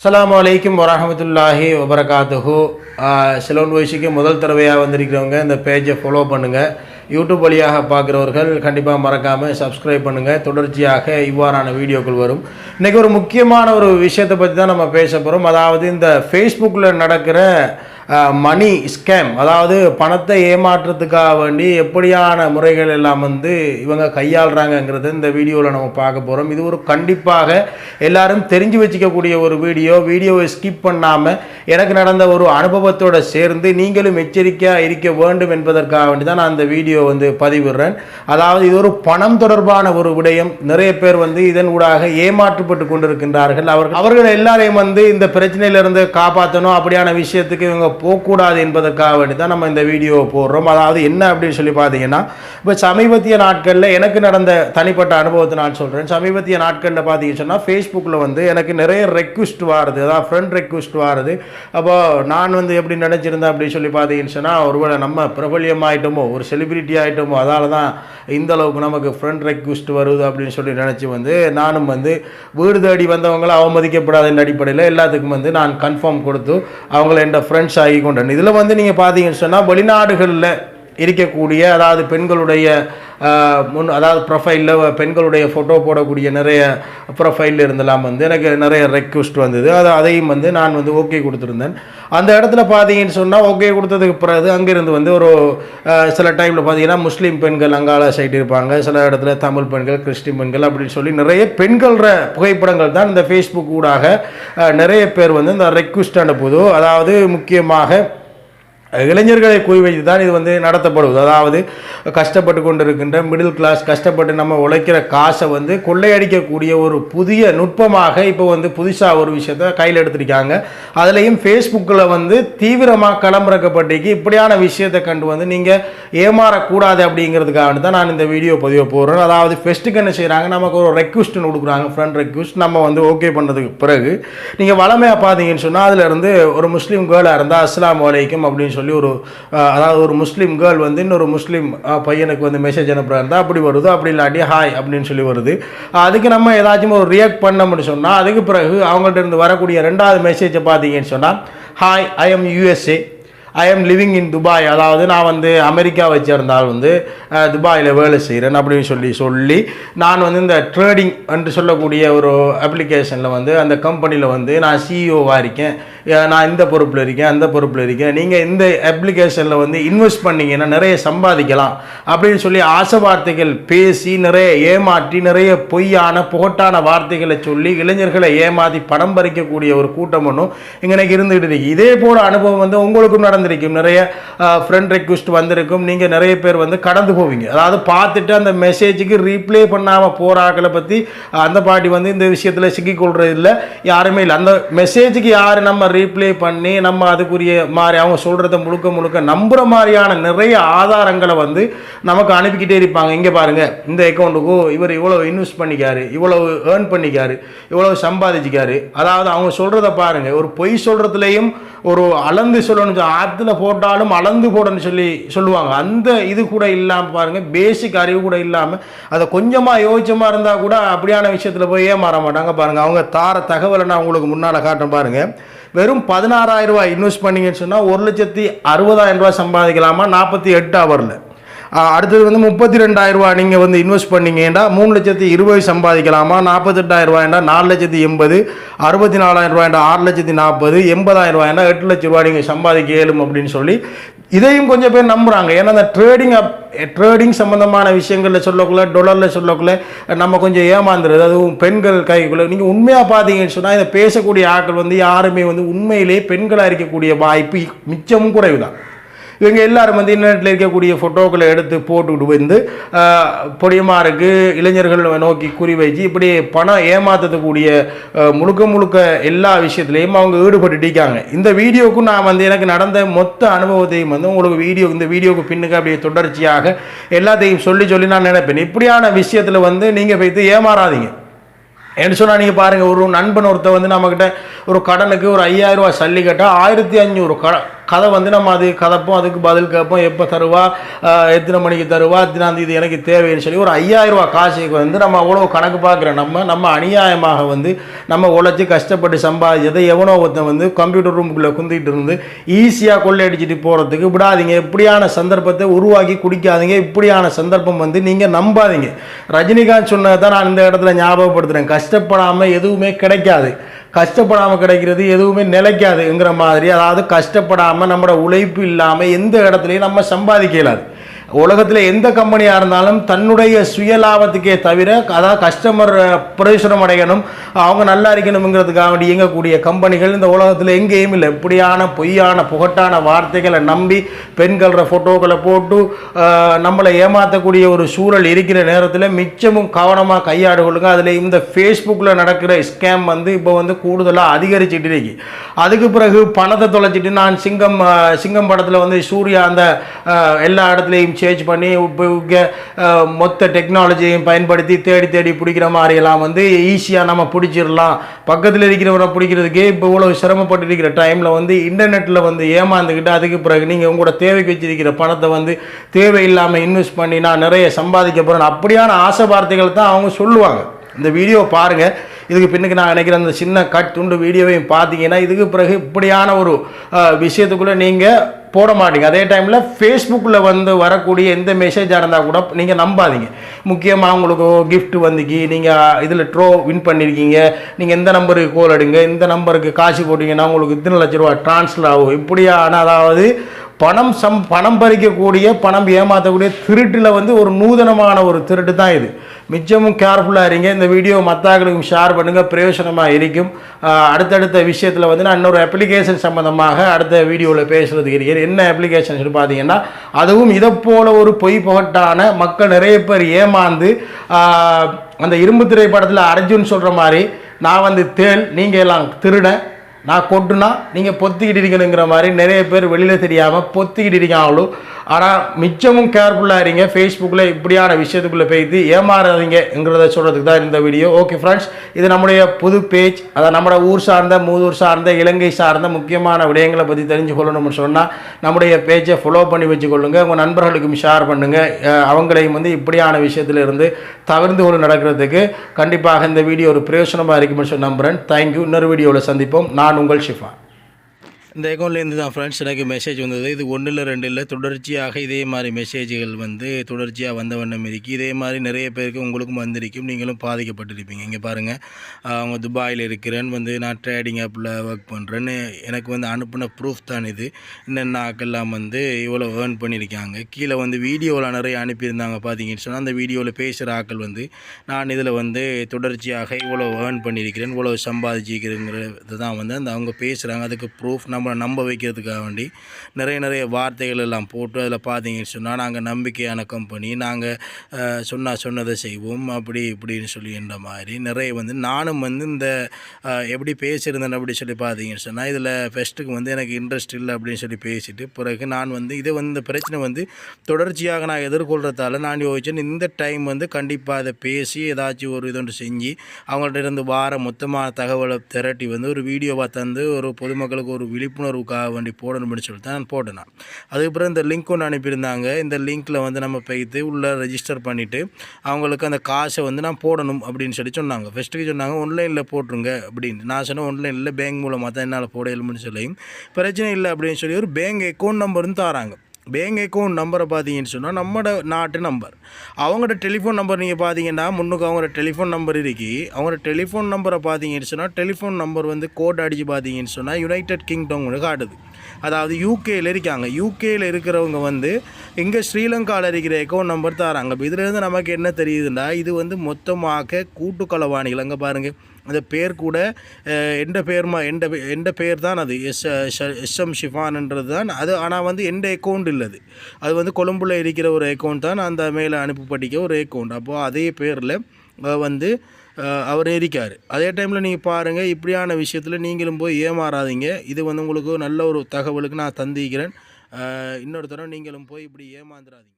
அஸ்ஸலாமு அலைக்கும் வரமத்துல்லாஹி வபரகாத்துஹு சிலோன் வயசுக்கு முதல் தடவையாக வந்திருக்கிறவங்க இந்த பேஜை ஃபாலோ பண்ணுங்கள் யூடியூப் வழியாக பார்க்குறவர்கள் கண்டிப்பாக மறக்காமல் சப்ஸ்கிரைப் பண்ணுங்கள் தொடர்ச்சியாக இவ்வாறான வீடியோக்கள் வரும். இன்றைக்கி ஒரு முக்கியமான ஒரு விஷயத்தை பற்றி தான் நம்ம பேச போகிறோம் அதாவது இந்த ஃபேஸ்புக்கில் நடக்கிற மணி ஸ்கேம் அதாவது பணத்தை ஏமாற்றுறதுக்காக வேண்டி எப்படியான முறைகள் எல்லாம் வந்து இவங்க கையாளுறாங்கங்கிறத இந்த வீடியோவில் நம்ம பார்க்க போகிறோம் இது ஒரு கண்டிப்பாக எல்லாரும் தெரிஞ்சு வச்சுக்கக்கூடிய ஒரு வீடியோ. வீடியோவை ஸ்கிப் பண்ணாமல் எனக்கு நடந்த ஒரு அனுபவத்தோடு சேர்ந்து நீங்களும் எச்சரிக்கையாக இருக்க வேண்டும் என்பதற்காக வேண்டி தான் நான் அந்த வீடியோ வந்து பதிவிடுறேன். அதாவது இது ஒரு பணம் தொடர்பான ஒரு விடயம். நிறைய பேர் வந்து இதன் ஊடாக ஏமாற்றப்பட்டு கொண்டிருக்கின்றார்கள். அவர்கள் அவர்கள் எல்லாரையும் வந்து இந்த பிரச்சனையிலிருந்து காப்பாற்றணும் அப்படியான விஷயத்துக்கு இவங்க போகக்கூடாது என்பதற்காக வேண்டி தான் நம்ம இந்த வீடியோவை போடுறோம். அதாவது என்ன அப்படின்னு சொல்லி பார்த்தீங்கன்னா இப்போ சமீபத்திய நாட்களில் எனக்கு நடந்த தனிப்பட்ட அனுபவத்தை நான் சொல்கிறேன் சமீபத்திய நாட்களில் பார்த்தீங்கன்னு சொன்னால் ஃபேஸ்புக்கில் வந்து எனக்கு நிறைய ரெக்வஸ்ட் வாருது. அதாவது ஃப்ரெண்ட் ரெக்வஸ்ட் வாருது. அப்போ நான் வந்து எப்படி நினச்சிருந்தேன் அப்படின்னு சொல்லி பார்த்தீங்கன்னு சொன்னால் ஒருவேளை நம்ம பிரபல்யம் ஆகிட்டோமோ ஒரு செலிபிரிட்டி ஆகிட்டோமோ அதால் தான் இந்த அளவுக்கு நமக்கு ஃப்ரெண்ட் ரெக்வஸ்ட் வருது அப்படின்னு சொல்லி நினச்சி வந்து நானும் வந்து வீடு தேடி வந்தவங்களை அவமதிக்கப்படாத அடிப்படையில் எல்லாத்துக்கும் வந்து நான் கன்ஃபார்ம் கொடுத்து அவங்கள என் ஃப்ரெண்ட்ஸ் ஆகி கொண்டேன் இதில் வந்து நீங்கள் பார்த்தீங்கன்னு சொன்னால் வெளிநாடுகளில் இருக்கக்கூடிய அதாவது பெண்களுடைய முன் அதாவது ப்ரொஃபைலில் பெண்களுடைய ஃபோட்டோ போடக்கூடிய நிறைய ப்ரொஃபைலில் இருந்தெல்லாம் வந்து எனக்கு நிறைய ரெக்வஸ்ட் வந்தது. அது அதையும் வந்து நான் வந்து ஓகே கொடுத்துருந்தேன். அந்த இடத்துல பார்த்தீங்கன்னு சொன்னால் ஓகே கொடுத்ததுக்கு பிறகு அங்கேருந்து வந்து ஒரு சில டைமில் பார்த்தீங்கன்னா முஸ்லீம் பெண்கள் அங்கால சைடு இருப்பாங்க. சில இடத்துல தமிழ் பெண்கள் கிறிஸ்டின் பெண்கள் அப்படின்னு சொல்லி நிறைய பெண்கள புகைப்படங்கள் தான் இந்த ஃபேஸ்புக் ஊடாக நிறைய பேர் வந்து இந்த ரெக்வஸ்ட் அனுப்புதோ. அதாவது முக்கியமாக இளைஞர்களை குறிவைத்து தான் இது வந்து நடத்தப்படுவது. அதாவது கஷ்டப்பட்டு கொண்டிருக்கின்ற மிடில் கிளாஸ் கஷ்டப்பட்டு நம்ம உழைக்கிற காசை வந்து கொள்ளையடிக்கக்கூடிய ஒரு புதிய நுட்பமாக இப்போ வந்து புதுசாக ஒரு விஷயத்த கையில் எடுத்திருக்காங்க. அதுலேயும் ஃபேஸ்புக்கில் வந்து தீவிரமாக களமிறக்கப்பட்டிருக்கு இப்படியான விஷயத்தை கண்டு வந்து நீங்கள் ஏமாறக்கூடாது அப்படிங்கிறதுக்காக தான் நான் இந்த வீடியோ பதிவு போடுறேன். அதாவது ஃபெஸ்ட்டுக்கு என்ன செய்கிறாங்க நமக்கு ஒரு ரெக்வஸ்ட்னு கொடுக்குறாங்க. ஃப்ரெண்ட் ரெக்வஸ்ட் நம்ம வந்து ஓகே பண்ணதுக்கு பிறகு நீங்கள் வளமையாக பார்த்தீங்கன்னு சொன்னால் அதில் இருந்து ஒரு முஸ்லீம் கேர்ளாக இருந்தால் அஸ்லாம் வலைக்கும் அப்படின்னு சொல்லி ஒரு அதாவது ஒரு முஸ்லீம் கேர்ள் வந்து இன்னொரு முஸ்லீம் பையனுக்கு வந்து மெசேஜ் அனுப்புகிறா இருந்தால் அப்படி வருது அப்படி இல்லாட்டி ஹாய் அப்படின்னு சொல்லி வருது. அதுக்கு நம்ம ஏதாச்சும் ஒரு ரியாக்ட் பண்ணோம்னு சொன்னால் அதுக்கு பிறகு அவங்கள்ட்ட இருந்து வரக்கூடிய ரெண்டாவது மெசேஜை பார்த்தீங்கன்னு சொன்னால் hi I am USA I am living in Dubai அதாவது நான் வந்து அமெரிக்கா வச்சிருந்தால் வந்து துபாயில் வேலை செய்கிறேன் அப்படின்னு சொல்லி சொல்லி நான் வந்து இந்த ட்ரேடிங் என்று சொல்லக்கூடிய ஒரு அப்ளிகேஷனில் வந்து அந்த கம்பெனியில் வந்து நான் சிஇஓவாக இருக்கேன். நான் இந்த பொறுப்பில் இருக்கேன் அந்த பொறுப்பில் இருக்கேன். நீங்கள் இந்த அப்ளிகேஷனில் வந்து இன்வெஸ்ட் பண்ணிங்கன்னா நிறைய சம்பாதிக்கலாம் அப்படின்னு சொல்லி ஆசை வார்த்தைகள் பேசி நிறைய ஏமாற்றி நிறைய பொய்யான புகட்டான வார்த்தைகளை சொல்லி இளைஞர்களை ஏமாற்றி பணம் பறிக்கக்கூடிய ஒரு கூட்டம் ஒன்றும் இங்கே இருந்துகிட்டு இருக்கு. இதே போல அனுபவம் வந்து உங்களுக்கும் வந்திருக்கும். நிறைய ஃப்ரெண்ட் ரெக்வஸ்ட் வந்திருக்கும். நீங்கள் நிறைய பேர் வந்து கடந்து போவீங்க. அதாவது பார்த்துட்டு அந்த மெசேஜுக்கு ரீப்ளே பண்ணாமல் போகிறாக்களை பற்றி அந்த பாட்டி வந்து இந்த விஷயத்தில் சிக்கிக்கொள்கிறது இல்லை. யாருமே இல்லை. அந்த மெசேஜுக்கு யார் நம்ம ரீப்ளே பண்ணி நம்ம அதுக்குரிய மாதிரி அவங்க சொல்கிறத முழுக்க முழுக்க நம்புகிற மாதிரியான நிறைய ஆதாரங்களை வந்து நமக்கு அனுப்பிக்கிட்டே இருப்பாங்க. இங்கே பாருங்கள் இந்த அக்கௌண்ட்டுக்கு இவர் இவ்வளோ இன்வெஸ்ட் பண்ணிக்காரு இவ்வளவு ஏர்ன் பண்ணிக்காரு இவ்வளவு சம்பாதிச்சிக்காரு. அதாவது அவங்க சொல்கிறத பாருங்கள் ஒரு பொய் சொல்கிறதுலையும் ஒரு அளந்து சொல்லணும் ஆற்றுல போட்டாலும் அளந்து போடணும்னு சொல்லி சொல்லுவாங்க. அந்த இது கூட இல்லாமல் பாருங்கள் பேசிக் அறிவு கூட இல்லாமல் அதை கொஞ்சமாக யோசிச்சமாக இருந்தால் கூட அப்படியான விஷயத்தில் போய் ஏமாற மாட்டாங்க பாருங்கள் அவங்க தார தகவலை நான் உங்களுக்கு முன்னால் காட்டுறேன் பாருங்கள் வெறும் பதினாறாயிரம் ரூபாய் இன்வெஸ்ட் பண்ணீங்கன்னு சொன்னால் ஒரு லட்சத்தி அறுபதாயிரம் ரூபாய் சம்பாதிக்கலாமா? நாற்பத்தி எட்டு ஹவரில் அடுத்தது வந்து முப்பத்தி ரெண்டாயிரம் ரூபாய் நீங்கள் வந்து இன்வெஸ்ட் பண்ணீங்கன்னா மூணு லட்சத்தி இருபது சம்பாதிக்கலாமா? நாற்பத்தெட்டாயிரரூவாண்டா நாலு லட்சத்தி எண்பது அறுபத்தி நாலாயிரம் ஆறு லட்சத்தி நாற்பது எண்பதாயிரரூவாண்டா எட்டு லட்ச ரூபாய் நீங்கள் சம்பாதிக்க இயலும் அப்படின்னு சொல்லி இதையும் கொஞ்சம் பேர் நம்புகிறாங்க ஏன்னா அந்த ட்ரேடிங் அப் ட்ரேடிங் சம்மந்தமான விஷயங்களில் சொல்லக்குள்ள டொலரில் சொல்லக்குள்ள நம்ம கொஞ்சம் ஏமாந்துருது அதுவும் பெண்கள் கைக்குள்ளே நீங்கள் உண்மையாக பார்த்தீங்கன்னு சொன்னால் இதை பேசக்கூடிய ஆட்கள் வந்து யாருமே வந்து உண்மையிலேயே பெண்களாக இருக்கக்கூடிய வாய்ப்பு மிச்சமும் குறைவு தான் இவங்க எல்லாரும் வந்து இன்டர்நெட்டில் இருக்கக்கூடிய ஃபோட்டோக்களை எடுத்து போட்டுக்கிட்டு வந்து பொடியமாக பொடியமாருக்கு இளைஞர்கள் நோக்கி குறி வச்சு இப்படி பணம் ஏமாற்றக்கூடிய முழுக்க முழுக்க எல்லா விஷயத்துலையும் அவங்க ஈடுபட்டுட்டிருக்காங்க. இந்த வீடியோக்கும் நான் வந்து எனக்கு நடந்த மொத்த அனுபவத்தையும் வந்து உங்களுக்கு வீடியோ இந்த வீடியோவுக்கு பின்னுக்கு அப்படியே தொடர்ச்சியாக எல்லாத்தையும் சொல்லி சொல்லி நான் நினைப்பேன். இப்படியான விஷயத்தில் வந்து நீங்கள் போய்த்து ஏமாறாதீங்க. என்ன சொன்னால் நீங்கள் பாருங்கள் ஒரு நண்பன் ஒருத்தர் வந்து நம்மக்கிட்ட ஒரு கடனுக்கு ஒரு ஐயாயிரம் ரூபா சல்லி கேட்டால் ஆயிரத்தி அஞ்சூறு கடன் கதை வந்து நம்ம அது கதைப்போம் அதுக்கு பதில் கேட்போம் எப்போ தருவா எத்தனை மணிக்கு தருவா எத்தனாம் தேதி எனக்கு தேவைன்னு சொல்லி ஒரு ஐயாயிரம் ரூபாய் காசுக்கு வந்து நம்ம அவ்வளோ கணக்கு பார்க்குற நம்ம நம்ம அநியாயமாக வந்து நம்ம உழைச்சி கஷ்டப்பட்டு சம்பாதிச்சதை எவனோ ஒருத்தன் வந்து கம்ப்யூட்டர் ரூமுக்குள்ளே குந்திட்டு இருந்து ஈஸியாக கொள்ளையடிச்சிட்டு போகிறதுக்கு விடாதீங்க. இப்படியான சந்தர்ப்பத்தை உருவாக்கி குடிக்காதீங்க. இப்படியான சந்தர்ப்பம் வந்து நீங்கள் நம்பாதீங்க. ரஜினிகாந்த் சொன்னதை தான் நான் இந்த இடத்துல ஞாபகப்படுத்துகிறேன் கஷ்டப்படாமல் எதுவுமே கிடைக்காது. கஷ்டப்படாமல் கிடைக்கிறது எதுவுமே நிலைக்காதுங்கிற மாதிரி. அதாவது கஷ்டப்படாமல் நம்மளோட உழைப்பு இல்லாமல் எந்த இடத்துலையும் நம்ம சம்பாதிக்க இயலாது. உலகத்தில் எந்த கம்பெனியாக இருந்தாலும் தன்னுடைய சுய லாபத்துக்கே தவிர அதாவது கஸ்டமர் பிரயோஜனம் அடையணும் அவங்க நல்லா இருக்கணுங்கிறதுக்காக வேண்டி இயங்கக்கூடிய கம்பெனிகள் இந்த உலகத்தில் எங்கேயும் இல்லை. இப்படியான பொய்யான புகட்டான வார்த்தைகளை நம்பி பெண்கள ஃபோட்டோக்களை போட்டு நம்மளை ஏமாற்றக்கூடிய ஒரு சூழல் இருக்கிற நேரத்தில் மிச்சமும் கவனமாக கையாடு கொள்ளுங்க. அதில் இந்த ஃபேஸ்புக்கில் நடக்கிற ஸ்கேம் வந்து இப்போ வந்து கூடுதலாக அதிகரிச்சுட்டு இருக்கு. அதுக்கு பிறகு பணத்தை தொலைச்சிட்டு நான் சிங்கம் சிங்கம் படத்தில் வந்து சூர்யா அந்த எல்லா இடத்துலையும் சேஞ்ச் பண்ணி இப்போ இங்க, மொத்த டெக்னாலஜியையும் பயன்படுத்தி தேடி தேடி பிடிக்கிற மாதிரியெல்லாம் வந்து ஈஸியாக நம்ம பிடிச்சிடலாம். பக்கத்தில் இருக்கிறவரை பிடிக்கிறதுக்கே இப்போ இவ்வளோ சிரமப்பட்டு இருக்கிற டைமில் வந்து இன்டர்நெட்டில் வந்து ஏமாந்துக்கிட்டு அதுக்கு பிறகு நீங்கள் உங்களோட தேவைக்கு வச்சிருக்கிற பணத்தை வந்து தேவையில்லாமல் இன்வெஸ்ட் பண்ணி நான் நிறைய சம்பாதிக்க போகிறேன் அப்படியான ஆசை வார்த்தைகள் தான் அவங்க சொல்லுவாங்க. இந்த வீடியோ பாருங்கள் இதுக்கு பின்னுக்கு நான் நினைக்கிற அந்த சின்ன கட் துண்டு வீடியோவையும் பார்த்தீங்கன்னா இதுக்கு பிறகு இப்படியான ஒரு விஷயத்துக்குள்ளே நீங்கள் போட மாட்டீங்க. அதே டைமில் ஃபேஸ்புக்கில் வந்து வரக்கூடிய எந்த மெசேஜாக இருந்தால் கூட நீங்கள் நம்பாதீங்க. முக்கியமாக உங்களுக்கு கிஃப்ட்டு வந்துக்கி நீங்கள் இதில் ட்ரோ வின் பண்ணியிருக்கீங்க நீங்கள் எந்த நம்பருக்கு கோல் எடுங்க இந்த நம்பருக்கு காசு போட்டிங்கன்னா உங்களுக்கு இத்தனை லட்ச ரூபா ட்ரான்ஸ்ஃபர் ஆகும். இப்படியான அதாவது பணம் சம் பணம் பறிக்கக்கூடிய பணம் ஏமாற்றக்கூடிய திருட்டில் வந்து ஒரு நூதனமான ஒரு திருட்டு தான் இது. மிச்சமும் கேர்ஃபுல்லாக இருங்க. இந்த வீடியோ மற்றாக்களுக்கும் ஷேர் பண்ணுங்கள் பிரயோஜனமாக இருக்கும். அடுத்தடுத்த விஷயத்தில் வந்து நான் இன்னொரு அப்ளிகேஷன் சம்மந்தமாக அடுத்த வீடியோவில் பேசுறதுக்கு இருக்கிறேன் என்ன அப்ளிகேஷன் பார்த்தீங்கன்னா அதுவும் இதை போல ஒரு பொய் புகட்டான மக்கள் நிறைய பேர் ஏமாந்து அந்த இரும்பு திரைப்படத்தில் அர்ஜுன் சொல்கிற மாதிரி நான் வந்து தேள் நீங்கள் எல்லாம் திருடன் நான் கொட்டுனா நீங்கள் பொத்திக்கிட்டு இருக்கணுங்கிற மாதிரி நிறைய பேர் வெளியில் தெரியாமல் பொத்திக்கிட்டு இருக்காங்களோ ஆனால் மிச்சமும் கேர்ஃபுல்லாக இருங்க. ஃபேஸ்புக்கில் இப்படியான விஷயத்துக்குள்ளே போய்த்து ஏமாறாதீங்கிறத சொல்கிறதுக்கு தான் இந்த வீடியோ ஓகே ஃப்ரெண்ட்ஸ் இது நம்முடைய புது பேஜ் அதாவது நம்மளோட ஊர் சார்ந்த மூதூர் சார்ந்த இலங்கை சார்ந்த முக்கியமான விடயங்களை பற்றி தெரிஞ்சு கொள்ளணும்னு சொன்னால் நம்முடைய பேஜை ஃபாலோ பண்ணி வச்சுக்கொள்ளுங்க. உங்கள் நண்பர்களுக்கும் ஷேர் பண்ணுங்கள் அவங்களையும் வந்து இப்படியான விஷயத்துல இருந்து தவிர்ந்து கொண்டு நடக்கிறதுக்கு கண்டிப்பாக இந்த வீடியோ ஒரு பிரயோஜனமாக இருக்கும்னு சொல்லி நம்புகிறேன் தேங்க்யூ இன்னொரு வீடியோவில் சந்திப்போம். நான் உங்கள் ஷிஃபா. இந்த அக்கௌண்ட்லேருந்து தான் ஃப்ரெண்ட்ஸ் எனக்கு மெசேஜ் வந்தது. இது ஒன்றில் ரெண்டில் இல்லை தொடர்ச்சியாக இதே மாதிரி மெசேஜ்கள் வந்து தொடர்ச்சியாக வந்த வண்ணம் இருக்கு. இதே மாதிரி நிறைய பேருக்கு உங்களுக்கும் வந்திருக்கும். நீங்களும் பாதிக்கப்பட்டிருப்பீங்க. இங்கே பாருங்கள் அவங்க துபாயில் இருக்கிறேன். வந்து நான் ட்ரேடிங் ஆப்பில் ஒர்க் பண்ணுறேன்னு எனக்கு வந்து அனுப்பின ப்ரூஃப் தான் இது. என்னென்ன ஆக்கெல்லாம் வந்து இவ்வளோ ஏர்ன் பண்ணியிருக்காங்க. கீழே வந்து வீடியோவில் நிறைய அனுப்பியிருந்தாங்க பார்த்தீங்கன்னு சொன்னால் அந்த வீடியோவில் பேசுகிற ஆக்கள் வந்து நான் இதில் வந்து தொடர்ச்சியாக இவ்வளோ ஏர்ன் பண்ணியிருக்கிறேன். இவ்வளோ சம்பாதிச்சிருக்கிறேங்கிறது தான் வந்து அந்த அவங்க பேசுகிறாங்க அதுக்கு ப்ரூஃப் நம்ம நம்மளை நம்ப வைக்கிறதுக்காக வேண்டி நிறைய நிறைய வார்த்தைகள் எல்லாம் போட்டு அதில் பார்த்தீங்கன்னு சொன்னால் நாங்கள் நம்பிக்கையான கம்பெனி நாங்கள் சொன்னால் சொன்னதை செய்வோம் அப்படி இப்படின்னு சொல்லி என்ற மாதிரி நிறைய வந்து நானும் வந்து இந்த எப்படி பேசியிருந்தேன் அப்படி சொல்லி பார்த்தீங்கன்னு சொன்னால் இதில் ஃபெஸ்ட்டுக்கு வந்து எனக்கு இன்ட்ரெஸ்ட் இல்லை அப்படின்னு சொல்லி பேசிட்டு பிறகு நான் வந்து இதை வந்து இந்த பிரச்சனை வந்து தொடர்ச்சியாக நான் எதிர்கொள்கிறதால நான் யோசிச்சேன் இந்த டைம் வந்து கண்டிப்பாக அதை பேசி ஏதாச்சும் ஒரு இதொன்று செஞ்சு அவங்கள்ட்ட இருந்து வார மொத்தமான தகவலை திரட்டி வந்து ஒரு வீடியோவாக தந்து ஒரு பொதுமக்களுக்கு ஒரு விழிப்புணர்வுக்காக வேண்டி போடணும்னு சொல்லி தான் நான் போட்டேன் நான். அதுக்கப்புறம் இந்த லிங்க் ஒன்று அனுப்பியிருந்தாங்க. இந்த லிங்க்கில் வந்து நம்ம போய்த்து உள்ளே ரெஜிஸ்டர் பண்ணிவிட்டு அவங்களுக்கு அந்த காசை வந்து நான் போடணும் அப்படின்னு சொல்லி சொன்னாங்க. ஃபஸ்ட்டுக்கு சொன்னாங்க ஆன்லைனில் போட்டுருங்க அப்படின்னு. நான் சொன்னேன் ஆன்லைனில் பேங்க் மூலமாக தான் என்னால் போட இயலும்னு சொல்லி. பிரச்சனை இல்லை அப்படின்னு சொல்லி ஒரு பேங்க் அக்கௌண்ட் நம்பரும் தராங்க. பேங்க் அக்கௌண்ட் நம்பரை பார்த்தீங்கன்னு சொன்னால் நம்மளோட நாட்டு நம்பர் அவங்களோட டெலிஃபோன் நம்பர் நீங்கள் பார்த்தீங்கன்னா முன்னுக்கு அவங்களோட டெலிஃபோன் நம்பர் இருக்கு. அவங்களோட டெலிஃபோன் நம்பரை பார்த்தீங்கன்னு சொன்னால் டெலிஃபோன் நம்பர் வந்து கோட் அடித்து பார்த்தீங்கன்னு சொன்னால் யுனைடெட் கிங்டம் காட்டுது. அதாவது யூகேயில் இருக்காங்க. யூகேயில் இருக்கிறவங்க வந்து இங்கே ஸ்ரீலங்காவில் இருக்கிற அக்கௌண்ட் நம்பர் தராங்க. இப்போ இதுலேருந்து நமக்கு என்ன தெரியுதுன்னா இது வந்து மொத்தமாக கூட்டுக்கலவாணிகள் அங்கே பாருங்கள் அந்த பேர் கூட அஹ், எந்த பேர்மா எந்த எந்த பேர் தான் அது. எஸ் எஸ்எம் ஷிஃபான்ன்றது தான். அது ஆனால் வந்து எந்த அக்கௌண்ட் இல்லது. அது வந்து கொழும்புல இருக்கிற ஒரு அக்கௌண்ட் தான். அந்த மேலே அனுப்பப்பட்டிக்க ஒரு அக்கௌண்ட் அப்போது அதே பேரில் வந்து அவர் இருக்கார். அதே டைமில் நீங்கள் பாருங்கள் இப்படியான விஷயத்தில் நீங்களும் போய் ஏமாறாதீங்க. இது வந்து உங்களுக்கு நல்ல ஒரு தகவலுக்கு நான் தந்திக்கிறேன் அஹ், இன்னொரு தடவை நீங்களும் போய் இப்படி ஏமாந்துடாதீங்க